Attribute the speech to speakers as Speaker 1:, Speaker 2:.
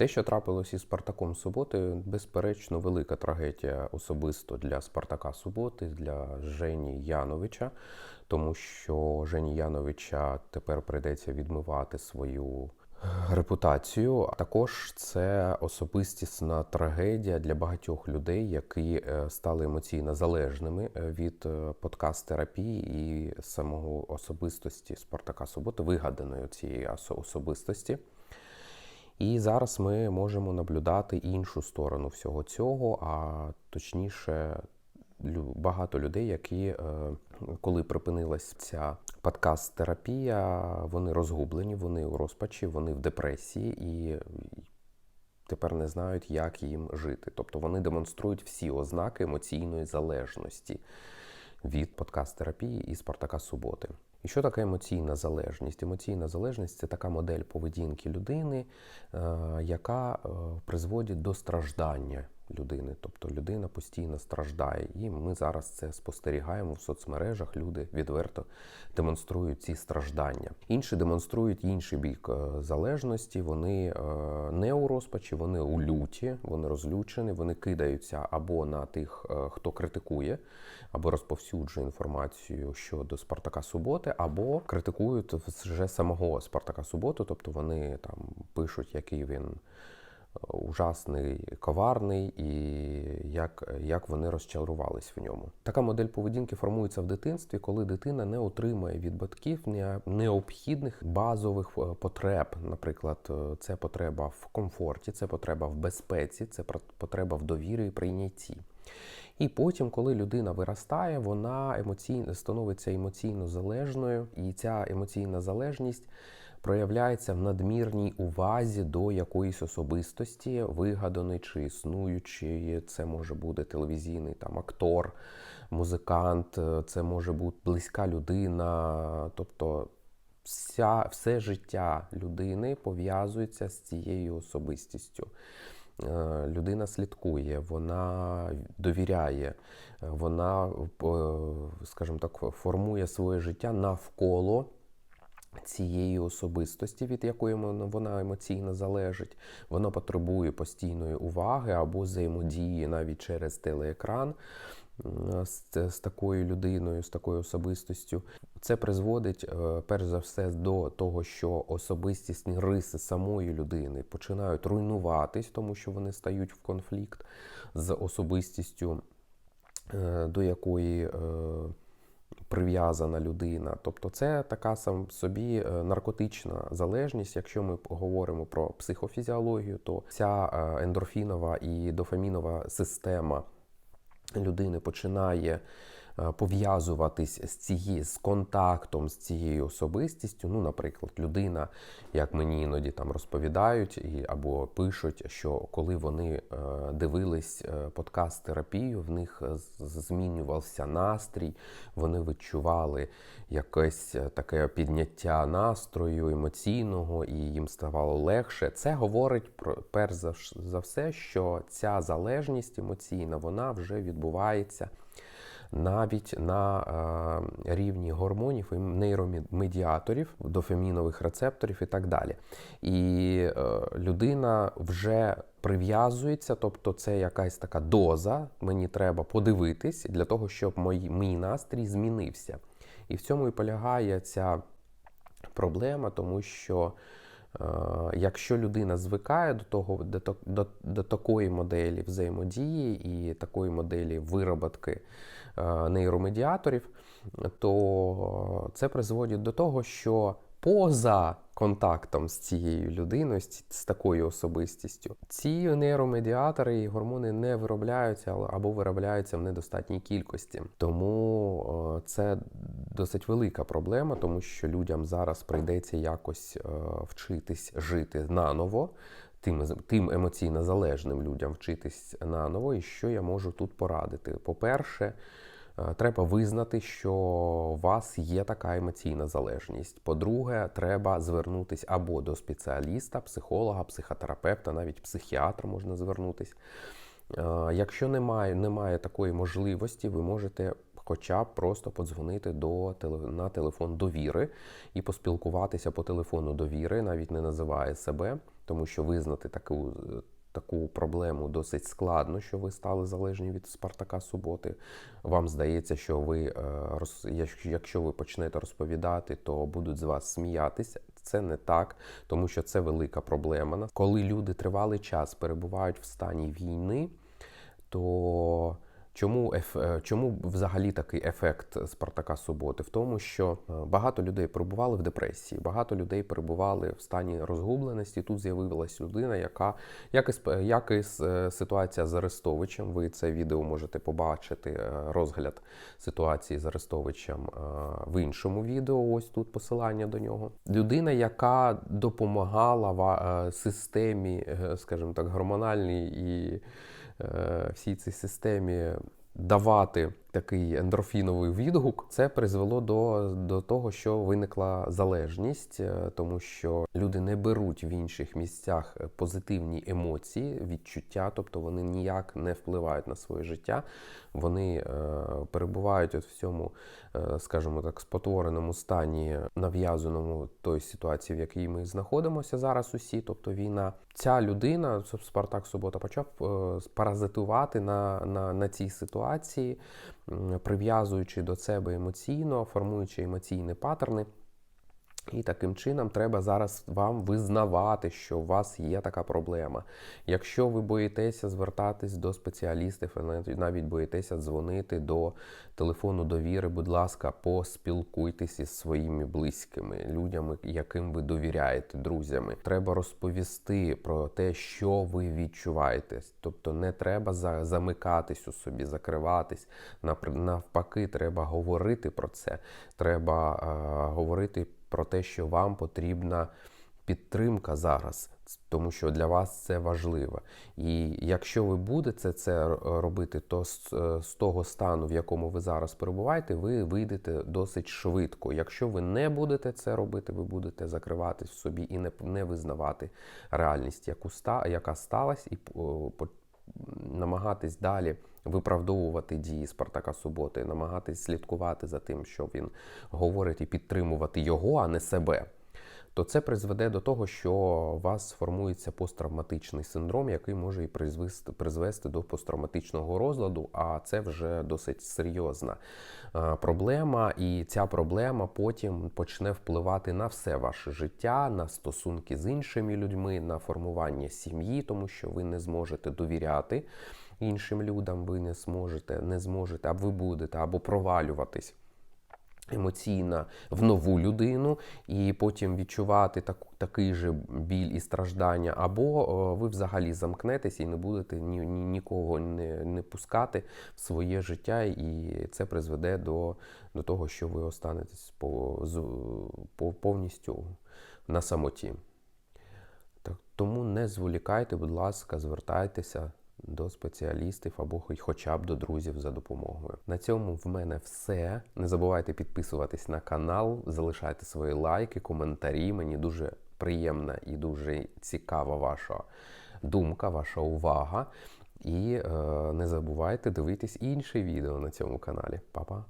Speaker 1: Те, що трапилось із Спартаком Суботи, безперечно, велика трагедія особисто для Спартака Суботи, для Жені Яновича, тому що Жені Яновича тепер прийдеться відмивати свою репутацію. А також це особистісна трагедія для багатьох людей, які е, стали емоційно залежними е, від е, подкаст-терапії і самого особистості Спартака Суботи, вигаданої цієї особистості. І зараз ми можемо наблюдати іншу сторону всього цього, а точніше, багато людей, які, е, коли припинилась ця подкаст-терапія, вони розгублені, вони у розпачі, вони в депресії і тепер не знають, як їм жити. Тобто вони демонструють всі ознаки емоційної залежності від подкаст-терапії і Спартака Суботи. І що таке емоційна залежність? Емоційна залежність це така модель поведінки людини, е, яка е, призводить до страждання людини. Тобто людина постійно страждає. І ми зараз це спостерігаємо в соцмережах. Люди відверто демонструють ці страждання. Інші демонструють інший бік е, залежності. Вони е, не у розпачі, вони у люті, вони розлючені, вони кидаються або на тих, е, хто критикує, або розповсюджує інформацію щодо Спартака Суботи, або критикують вже самого Спартака Суботу, тобто вони там пишуть, який він ужасний, коварний, і як, як вони розчарувались в ньому. Така модель поведінки формується в дитинстві, коли дитина не отримує від батьків необхідних базових е, потреб. Наприклад, е, це потреба в комфорті, це потреба в безпеці, це потреба в довірі і прийнятті. І потім, коли людина виростає, вона емоційно становиться емоційно залежною, і ця емоційна залежність проявляється в надмірній увазі до якоїсь особистості, вигаданої чи існуючої. Це може бути телевізійний там актор, музикант, е, це може бути близька людина, тобто. Вся, все життя людини пов'язується з цією особистістю. Е, Людина слідкує, вона довіряє, вона, е, скажімо так, формує своє життя навколо цієї особистості, від якої вона- вона емоційно залежить. Вона потребує постійної уваги або взаємодії навіть через телеекран з, з такою людиною, з такою особистостю. Це призводить, е, перш за все, до того, що особистісні риси самої людини починають руйнуватись, тому що вони стають в конфлікт з особистістю, е, до якої е, прив'язана людина. Тобто це така сам собі е, наркотична залежність. Якщо ми говоримо про психофізіологію, то ця е, ендорфінова і дофамінова система людини починає пов'язуватись з цією з контактом з цією особистістю. Ну, наприклад, людина, як мені іноді там розповідають і або пишуть, що коли вони е, дивились е, подкаст терапію, в них е, змінювався настрій, вони відчували якесь е, таке підняття настрою емоційного, і їм ставало легше. Це говорить про перш за все, що ця залежність емоційна вона вже відбувається навіть на е, рівні гормонів і нейромедіаторів, дофамінових рецепторів і так далі. І е, людина вже прив'язується, тобто це якась така доза. Мені треба подивитись для того, щоб мій, мій настрій змінився. І в цьому і полягає ця проблема, тому що якщо людина звикає до того, до, до, до такої моделі взаємодії і такої моделі вироботки е, нейромедіаторів, то це призводить до того, що поза контактом з цією людиною, з, такою особистістю, ці нейромедіатори і гормони не виробляються або виробляються в недостатній кількості. Тому це досить велика проблема, тому що людям зараз прийдеться якось е, вчитись жити наново. Тим, тим емоційно залежним людям вчитись наново, і що я можу тут порадити. По-перше, Треба визнати, що у вас є така емоційна залежність. По-друге, треба звернутися або до спеціаліста, психолога, психотерапевта, навіть психіатра можна звернутися. Е, Якщо немає, немає такої можливості, ви можете хоча б просто подзвонити до, на телефон довіри і поспілкуватися по телефону довіри, навіть не називає себе, тому що визнати таку. Таку проблему досить складно, що ви стали залежні від Спартака Суботи. Вам здається, що ви е, якщо ви почнете розповідати, то будуть з вас сміятися. Це не так, тому що це велика проблема. Коли люди тривалий час перебувають в стані війни, то чому, еф- е, чому взагалі такий ефект Спартака Суботи? В тому, що е, багато людей перебували в депресії, багато людей перебували в стані розгубленості. Тут з'явилась людина, яка як і, як і е, ситуація з Арестовичем. Ви це відео можете побачити. Розгляд ситуації з Арестовичем в іншому відео. Ось тут посилання до нього. Людина, яка допомагала системі, скажімо так, гормональній і всій цій системі давати такий ендорфіновий відгук, це призвело до, до того, що виникла залежність, е, тому що люди не беруть в інших місцях позитивні емоції, відчуття, тобто вони ніяк не впливають на своє життя. Вони е, перебувають от в цьому, е, скажімо так, спотвореному стані, нав'язаному той ситуації, в якій ми знаходимося зараз усі, тобто війна. Ця людина, Спартак Субота, почав е, паразитувати на, на, на цій ситуації, прив'язуючи до себе емоційно, формуючи емоційні паттерни. І таким чином треба зараз вам визнавати, що у вас є така проблема. Якщо ви боїтеся звертатись до спеціалістів, навіть- боїтеся дзвонити до телефону довіри, будь ласка, поспілкуйтеся зі своїми близькими, людями, яким ви довіряєте, друзями. Треба розповісти про те, що ви відчуваєте. Тобто не треба замикатись у собі, закриватись. Навпаки, треба говорити про це. Треба е, говорити про те, що вам потрібна підтримка зараз, тому що для вас це важливо. І якщо ви будете це робити, то з, е, того стану, в якому ви зараз перебуваєте, ви вийдете досить швидко. Якщо ви не будете це робити, ви будете закриватись в собі і не, визнавати реальність, яку яка сталася, і намагатись далі виправдовувати дії Спартака Суботи, намагатись слідкувати за тим, що він говорить, і підтримувати його, а не себе. То це призведе до того, що у вас сформується посттравматичний синдром, який може і призвести, призвести до посттравматичного розладу, а це вже досить серйозна е, проблема, і ця проблема потім почне впливати на все ваше життя, на стосунки з іншими людьми, на формування сім'ї, тому що ви не зможете довіряти іншим людям, ви не зможете, не зможете, або ви будете або провалюватись емоційно в нову людину і потім відчувати так, такий же біль і страждання, або ви взагалі замкнетеся і не будете ні, ні, нікого не, не пускати в своє життя, і це призведе до, до того, що ви останетесь по, з- по, повністю на самоті. Так, тому не зволікайте, будь ласка, звертайтеся до спеціалістів або хоча б до друзів за допомогою. На цьому в мене все. Не забувайте підписуватись на канал, залишайте свої лайки, коментарі. Мені дуже приємна і дуже цікава ваша думка, ваша увага. І е, не забувайте дивитись інші відео на цьому каналі. Па-па!